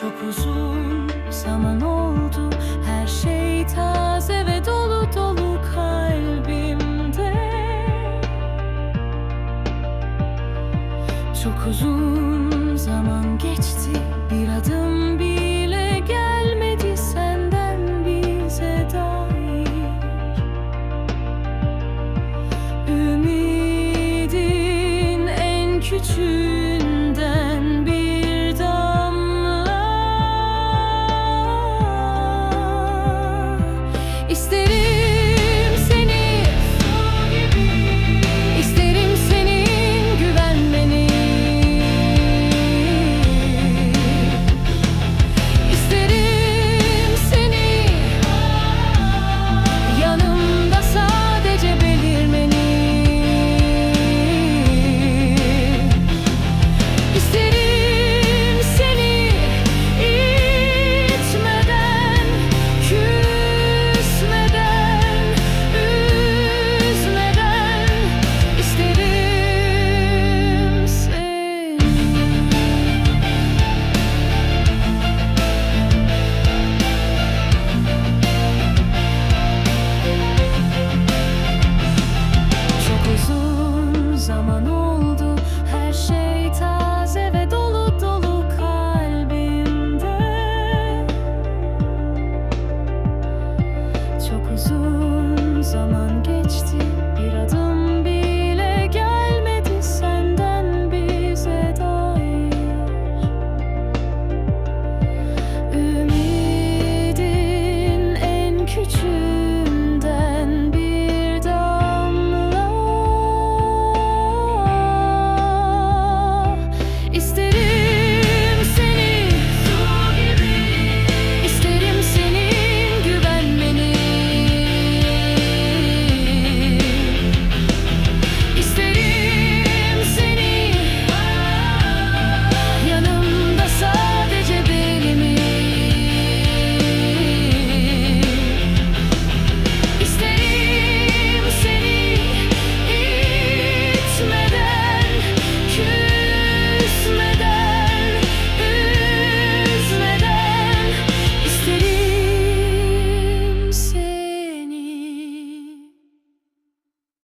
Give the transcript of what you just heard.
Çok uzun zaman oldu. Her şey taze ve dolu dolu kalbimde. Çok uzun zaman geçti. Bir adım bile gelmedi senden bize dair. Ümidin en küçük Çok uzun zaman geçti bir adım